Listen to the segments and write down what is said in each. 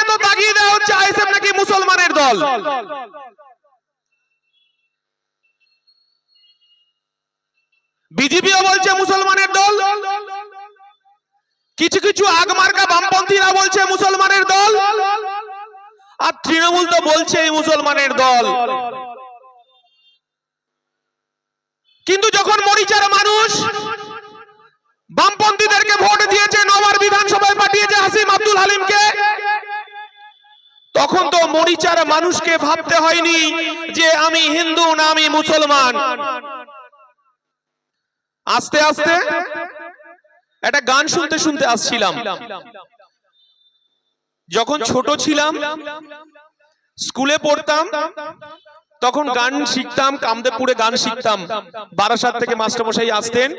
সবাইকে তো দাগিয়ে দেওয়া হচ্ছে আইএসএফ নাকি মুসলমানের দল। বিজেপিও বলছে মুসলমানের দল। কিছু কিছু আগমার্কা বামপন্থীরা বলছে মুসলমানের দল। আর তৃণমূল তো বলছেই মুসলমানের দল। কিন্তু যখন মরিচার মানুষ বামপন্থীদেরকে ভোট দিয়েছে নবার বিধানসভায় পাঠিয়েছে হাসিম আব্দুল হালিমকে তখন তো মরিচার মানুষকে ভাবতে হয়নি যে আমি হিন্দু না আমি মুসলমান। আস্তে আস্তে, একটা গান শুনতে শুনতে আসছিলাম। যখন ছোট ছিলাম, স্কুলে পড়তাম, তখন গান শিখতাম, কামদেবপুরে গান শিখতাম। বারাসাত থেকে মাস্টারমশাই আসতেন।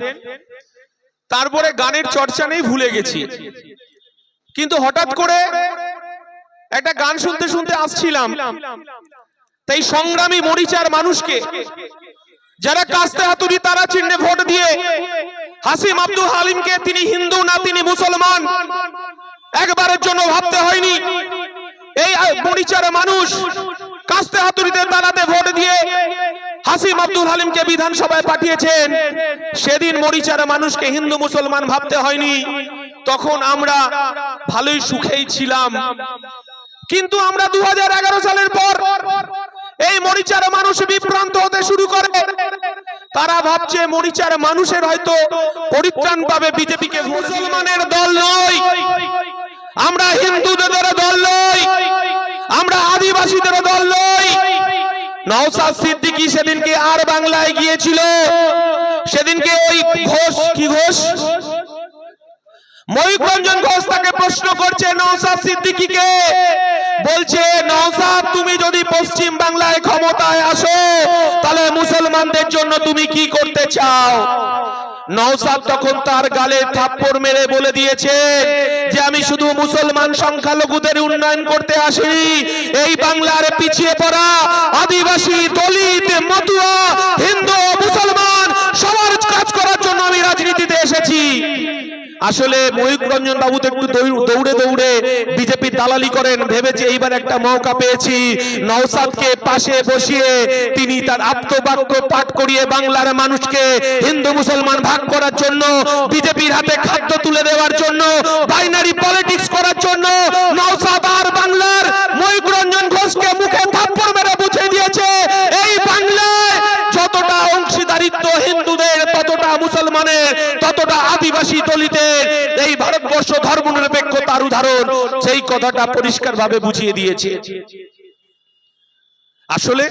তারপরে গানের চর্চা নেই, ভুলে গেছি। কিন্তু হঠাৎ করে একটা গান শুনতে শুনতে আসছিলাম। তাই সংগ্রামী মরিচার মানুষকে, যারা কাস্তে হাতুড়ি তারা চিহ্নে ভোট দিয়ে হাসিম আব্দুল হালিমকে, তিনি হিন্দু না তিনি মুসলমান, একবারের জন্য ভাবতে হয়নি। এই মরিচার মানুষ কাস্তে হাতুড়িতে তারাতে ভোট দিয়ে হাসিম আব্দুল হালিমকে বিধানসভায় পাঠিয়েছেন। সেদিন মরিচার মানুষকে হিন্দু মুসলমান ভাবতে হয়নি। তখন আমরা ভালোই সুখেই ছিলাম। কিন্তু আমরা দু হাজার এগারো সালের পর এই মরিচার মানুষ বিভ্রান্ত হতে শুরু করে। তারা ভাবছে মরিচার মানুষের হয়তো পরিত্রাণ পাবে বিজেপিকে মুসলমানের দল নয়। আমরা হিন্দুদের দল নই আমরা আদিবাসীদের দল নই নওসাদ সিদ্দিকী সেদিনকে আর বাংলায় গিয়েছিল। সেদিনকে ওই ঘোষ, কি ঘোষ? ময়ূক ঘোষ তাকে প্রশ্ন করছে নওসাদ সিদ্দিকীকে। বলছে নওসাদ তুমি যদি পশ্চিম বাংলায় ক্ষমতায় আসো, তাহলে মুসলমানদের জন্য তুমি কি করতে চাও? তখন তার গালে থাপ্পড় মেরে বলে দিয়েছে যে, আমি শুধু মুসলমান সংখ্যালঘুদের উন্নয়ন করতে আসি এই বাংলার পিছিয়ে পড়া আদিবাসী, দলিত, মতুয়া, হিন্দু, মুসলমান সবার কাজ করার জন্য আমি রাজনীতিতে এসেছি আসলে ময়ূক রঞ্জন বাবু তো একটু দৌড়ে দৌড়ে বিজেপির দালালি করেন, ভেবেছে এইবার একটা মৌকা পেয়েছি। নওসাদকে পাশে বসিয়ে তিনি তার আপ্তবাক্য পাঠ করিয়ে বাংলার মানুষকে হিন্দু মুসলমান ভাগ করার জন্য, বিজেপির হাতে খাদ্য তুলে দেওয়ার জন্য বাইনারি পলিটিক্স করার জন্য নওসাদ আর বাংলার ময়ূক রঞ্জন ঘোষকে মুখে থাপ্পড় মেরে বুঝিয়ে দিয়েছে। এই হিন্দুদের ততটা মুসলমানের, ততটা আদিবাসী দলিতের এই ভারতবর্ষ ধর্ম নিরপেক্ষতার উদাহরণ, সেই কথাটা পরিষ্কার ভাবে বুঝিয়ে দিয়েছে। আসলে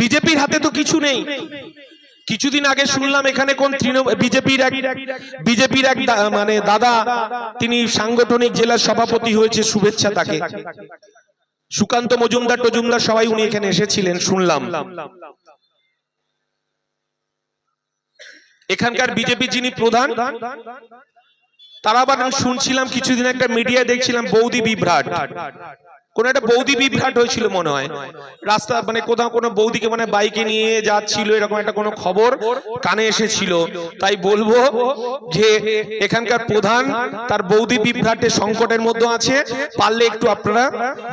বিজেপির হাতে তো কিছু নেই। কিছুদিন আগে শুনলাম এখানে কোন বিজেপির এক বিজেপির এক মানে দাদা, তিনি সাংগঠনিক জেলার সভাপতি হয়েছে, শুভেচ্ছা তাকে। সুকান্ত মজুমদার টজুমদার সবাই উনি এখানে এসেছিলেন, শুনলাম। এখানকার বিজেপি যিনি প্রধান তারা আবার শুনছিলাম কিছুদিন একটা মিডিয়ায় দেখছিলাম বৌদি বিভ্রাট। কোন একটা বৌদি বিভ্রাট হয়েছিল মনে হয়। রাস্তা মানে কোথাও কোনো বৌদিকে মানে বাইকে নিয়ে যাচ্ছিল এরকম একটা কোনো খবর কানে এসেছিল। তাই বলব যে এখানকার প্রধান তার বৌদি বিভ্রাটের সংকটের মধ্যে আছে। পারলে একটু আপনারা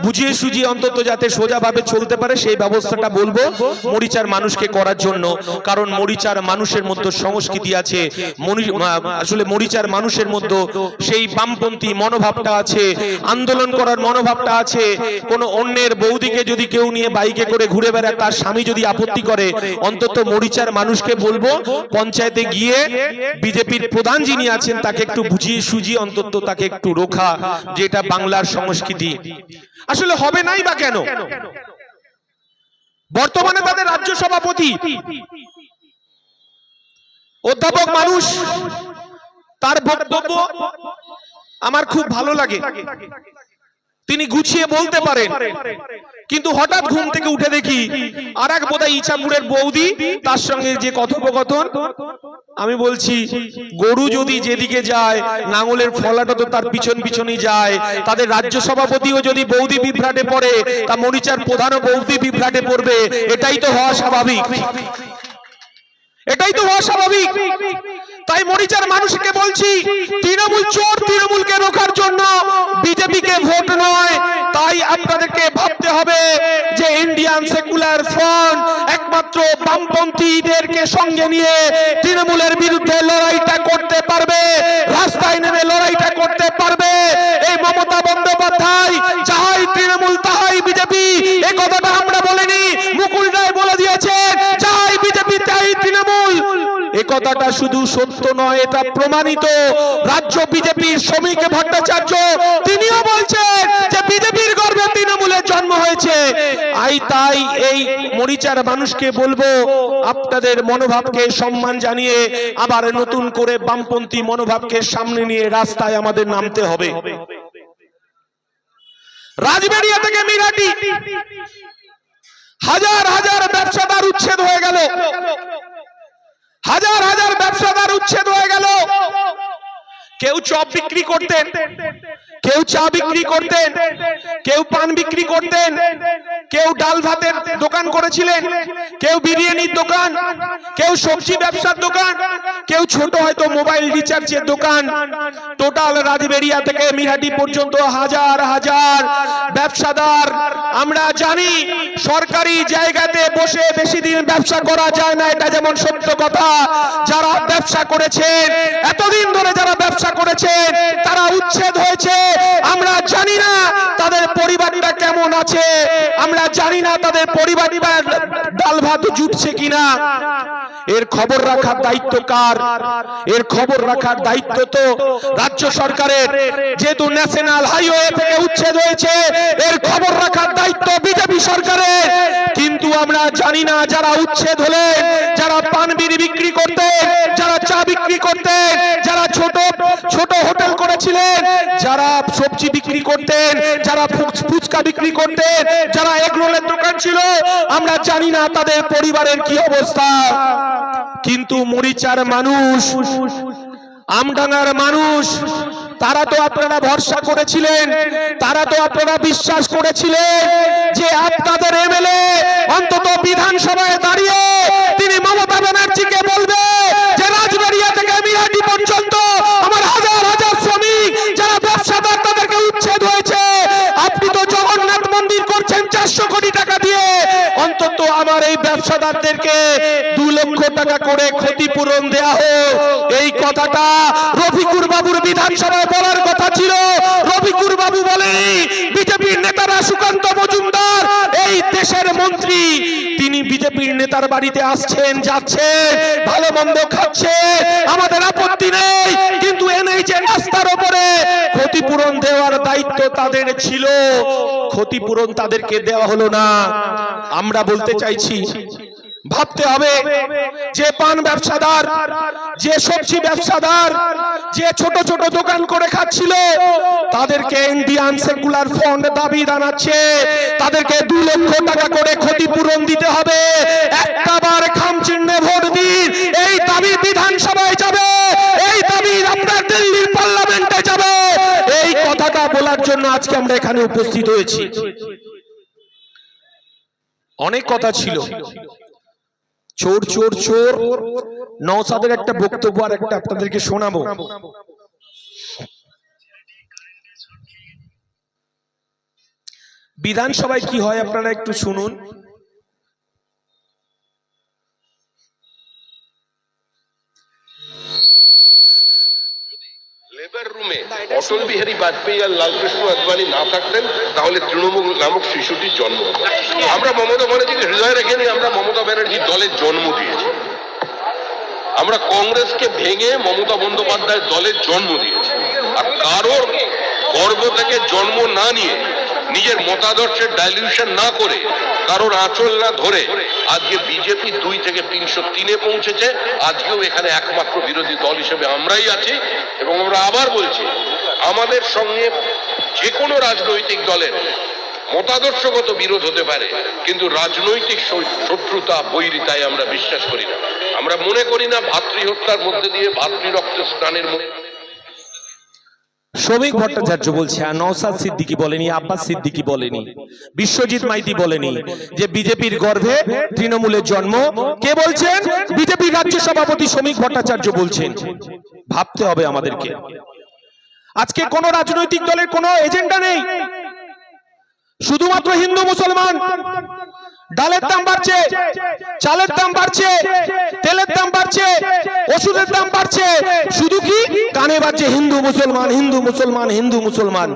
বুঝিয়ে সুঝিয়ে অন্তত যাতে সোজাভাবে চলতে পারে সেই ব্যবস্থাটা বলব মরিচার মানুষকে করার জন্য। কারণ মরিচার মানুষের মধ্যে সংস্কৃতি আছে। আসলে মরিচার মানুষের মধ্যে সেই বামপন্থী মনোভাবটা আছে। আন্দোলন করার মনোভাবটা আছে। কোন অন্যের বৌদিকে যদি কেউ নিয়ে বাইকে করে ঘুরে বেড়ায়, তার স্বামী যদি আপত্তি করে, অন্তত মরিচার মানুষকে বলব, পঞ্চায়েতে গিয়ে বিজেপির প্রধান যিনি আছেন, তাকে একটু বুঝিয়ে সুজিয়ে অন্তত তাকে একটু রোখা, যেটা বাংলার সংস্কৃতি। আসলে হবে নাই বা কেন? বর্তমানে তাদের রাজ্য সভাপতি অধ্যাপক মানুষ, তার বক্তব্য আমার খুব ভালো লাগে। তিনি গুছিয়ে বলতে পারেন। কিন্তু হঠাৎ ঘুম থেকে উঠে দেখি আর এক বোধহয় ইছাপুরের বৌদি, তার সঙ্গে যে কথোপকথন। আমি বলছি, গরু যদি যেদিকে যায়, নাঙলের ফলাটা তো তার পিছন পিছনই যায়। তাদের রাজ্য সভাপতিও যদি বৌদি বিভ্রাটে পড়ে, তা মরিচার প্রধানও বৌদি বিভ্রাটে পড়বে। এটাই তো হওয়া স্বাভাবিক। এটাই তো অস্বাভাবিক তাই মরিচার মানুষকে বলছি, তৃণমূল চোর তৃণমূলকে রোখার জন্য বিজেপিকে ভোট নয়। তাই আপনাদেরকে ভাবতে হবে যে ইন্ডিয়ান সেকুলার ফ্রন্ট একমাত্র বামপন্থীদেরকে সঙ্গে নিয়ে তৃণমূলের বিরুদ্ধে লড়াইটা করতে পারবে, রাস্তায় নেমে লড়াইটা করতে পারবে। এই মমতা বন্দ্যোপাধ্যায়, যাহাই তৃণমূল, তাহাই বিজেপি এই কথাটা আমরা বলিনি মুকুল রায় বলে দিয়েছেন যাহাই বিজেপি তাই তৃণমূল এ কথাটা শুধু সত্য নয়, এটা প্রমাণিত। রাজ্য বিজেপির শ্রমিক ভট্টাচার্য, তিনিও বলছেন যে বিজেপির গর্বে তৃণমূলের জন্ম হয়েছে। আই তাই এই মরিচার মানুষকে বলব, আপনাদের মনোভাবকে সম্মান জানিয়ে আবার নতুন করে বামপন্থী মনোভাবকে সামনে নিয়ে রাস্তায় আমাদের নামতে হবে। রাজবেরিয়া থেকে মিরাটি। হাজার হাজার ব্যবসাদার উচ্ছেদ হয়ে গেল। হাজার হাজার ব্যবসাদার উচ্ছেদ হয়ে গেল। কেউ চপ বিক্রি করতেন, কেউ চা বিক্রি করতেন, কেউ পান বিক্রি করতেন, কেউ ডাল ভাতের দোকান করেছিলেন, কেউ বিরিয়ানির দোকান, কেউ সবজি ব্যবসার দোকান, কেউ ছোট হয়তো মোবাইল রিচার্জের দোকান। টোটাল রাজবেরিয়া থেকে মিহাটি পর্যন্ত হাজার হাজার ব্যবসাদার। আমরা জানি সরকারি জায়গাতে বসে বেশি দিন ব্যবসা করা যায় না, এটা যেমন সত্য কথা। যারা ব্যবসা করেছেন এতদিন ধরে যারা ব্যবসা করেছেন তারা উচ্ছেদ হয়েছে। আমরা জানি না তাদের পরিবারটা কেমন আছে। আমরা জানি না তাদের পরিবার ডাল ভাত জুটছে কিনা। এর খবর রাখার দায়িত্ব কার? এর খবর রাখার দায়িত্ব তো রাজ্য সরকারের। যেহেতু ন্যাশনাল হাইওয়ে থেকে উচ্ছেদ হয়েছে, এর খবর রাখার দায়িত্ব বিজেপি সরকারের। কিন্তু আমরা জানি না যারা উচ্ছেদ হলেন, যারা পান বিক্রি করতেন, যারা চা বিক্রি করতেন যারা ছোট ছোট হোটেল করেছিলেন। যারা সবজি বিক্রি করতেন, যারা ফুচকা বিক্রি করতেন, যারা এগরোলের দোকান ছিল, আমরা জানি না তাদের পরিবারের কি অবস্থা। কিন্তু মরিচার মানুষ, আমডাঙ্গার মানুষ, তারা তো আপনারা ভরসা করেছিলেন, তারা তো আপনারা বিশ্বাস করেছিলেন যে আপনাদের এমএলএ অন্তত বিধানসভায় দাঁড়িয়ে তিনি মমতা ব্যবসাদারদেরকে দু লক্ষ টাকা করে ক্ষতিপূরণ দেয়া হোক। এই কথাটা রফিকুর বাবুর বিধানসভায় বলার কথা ছিল। রফিকুর বাবু বলেনি, বিজেপির নেতারা সুকান্ত মজুমদার, এই দেশের মন্ত্রী বিজেপির নেতার বাড়িতে আসছেন, যাচ্ছেন, ভালো মন্দ খাচ্ছে আমাদের আপত্তি নেই, কিন্তু এনেছে রাস্তার ওপরে ক্ষতিপূরণ দেওয়ার দায়িত্ব তাদের ছিল। ক্ষতিপূরণ তাদেরকে দেওয়া হলো না। আমরা বলতে চাইছি ভাবতে হবে যে পান ব্যবসাদার, যে সবজি ব্যবসাদার, যে ছোট ছোট দোকান করে খাচ্ছিল, তাদেরকে ইন্ডিয়ান সেকুলার ফন্ড দাবি জানাচ্ছে তাদেরকে দু লক্ষ টাকা করে ক্ষতিপূরণ দিতে হবে। একটা বার খাম চিহ্নে ভোট দিন। এই দাবি বিধানসভায় যাবে। এই দাবি আপনার দিল্লির পার্লামেন্টে যাবে। এই কথাটা বলার জন্য আজকে আমরা এখানে উপস্থিত হয়েছি। অনেক কথা ছিল। চোর চোর চোর। নওসাদের একটা বক্তব্য আর একটা আপনাদেরকে শোনাবো। বিধানসভায় কি হয় আপনারা একটু শুনুন। লেবার রুমে অটল বিহারী বাজপেয়ী আর লালকৃষ্ণ আদবানি না থাকতেন তাহলে তৃণমূল নামক শিশুটির জন্ম হতো। আমরা মমতা ব্যানার্জিকে হৃদয় রেখেনি আমরা মমতা ব্যানার্জির দলের জন্ম দিয়েছি। আমরা কংগ্রেসকে ভেঙে মমতা বন্দ্যোপাধ্যায়ের দলের জন্ম দিয়েছি। আর কারোর গর্ব থেকে জন্ম না নিয়ে নিজের মতাদর্শের ডাইলিউশন না করে, কারোর আঁচল না ধরে, আজকে বিজেপি দুই থেকে তিনশো তিনে পৌঁছেছে। আজকেও এখানে একমাত্র বিরোধী দল হিসেবে আমরাই আছি। এবং আমরা আবার বলছি, আমাদের সঙ্গে যে কোনো রাজনৈতিক দলের মতাদর্শগত বিরোধ হতে পারে, কিন্তু রাজনৈতিক শত্রুতা, বৈরিতায় আমরা বিশ্বাস করি না। আমরা মনে করি না ভাতৃহত্যার মধ্যে দিয়ে ভাতৃরক্ত স্নানের মধ্যে শ্রমিক ভট্টাচার্য বলছে আর নওসাদ সিদ্দিকি বলেনি আব্বাস সিদ্দিকি বলেনি। বিশ্বজিৎ মাইতি বলেনি যে বিজেপির গর্ভে তৃণমূলের জন্ম। কে বলছেন? বিজেপি রাজ্য সভাপতি শ্রমিক ভট্টাচার্য বলছেন। ভাবতে হবে আমাদেরকে। আজকে কোন রাজনৈতিক দলের কোনো এজেন্ডা নেই। শুধুমাত্র হিন্দু মুসলমান। ডালের দাম বাড়ছে চালের দাম বাড়ছে তেলের দাম বাড়ছে ওষুধের দাম বাড়ছে শুধু কি? কানে বাড়ছে হিন্দু মুসলমান হিন্দু মুসলমান হিন্দু মুসলমান।